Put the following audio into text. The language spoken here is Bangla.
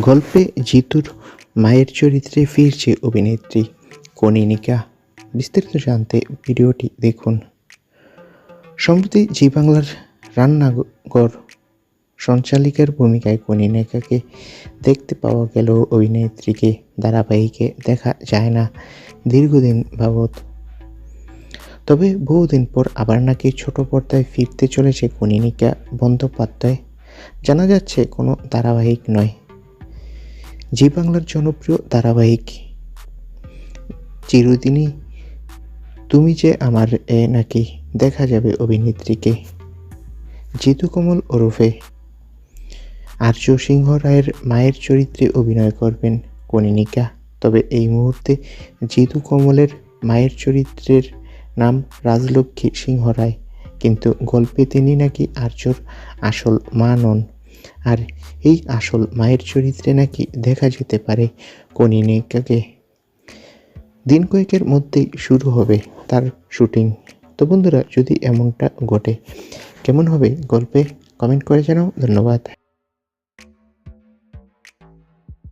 গল্পে জিতুর মায়ের চরিত্রে ফিরছে অভিনেত্রী কনিনিকা বিস্তারিত জানতে ভিডিওটি দেখুন। সম্প্রতি জি বাংলার রান্নাঘর সঞ্চালিকার ভূমিকায় কনিনিকাকে দেখতে পাওয়া গেল অভিনেত্রীকে। ধারাবাহিকে দেখা যায় না দীর্ঘদিন বাবদ তবে বহুদিন পর আবার নাকি ছোট পর্দায় ফিরতে চলেছে কনিনিকা বন্দ্যোপাধ্যায়। জানা যাচ্ছে কোনো ধারাবাহিক নয়। জি বাংলার জনপ্রিয় ধারাবাহিক। চিরদিনই তুমি যে আমার এ নাকি দেখা যাবে অভিনেত্রীকে। জিতু কমল ওরফে। আর্য সিংহ রায়ের মায়ের চরিত্রে অভিনয় করবেন কনিনিকা তবে এই মুহূর্তে জিতু কমলের মায়ের চরিত্রের নাম রাজলক্ষ্মী সিংহ রায়। কিন্তু গল্পে তিনি নাকি আর্যর আসল মা নন। আর এই আসল মায়ের চরিত্রে নাকি দেখা যেতে পারে কনিনিকাকে দিন কয়েকের মধ্যেই শুরু হবে তার শুটিং। তো বন্ধুরা, যদি এমনটা ঘটে, কেমন হবে গল্পে কমেন্ট করে জানাও। ধন্যবাদ।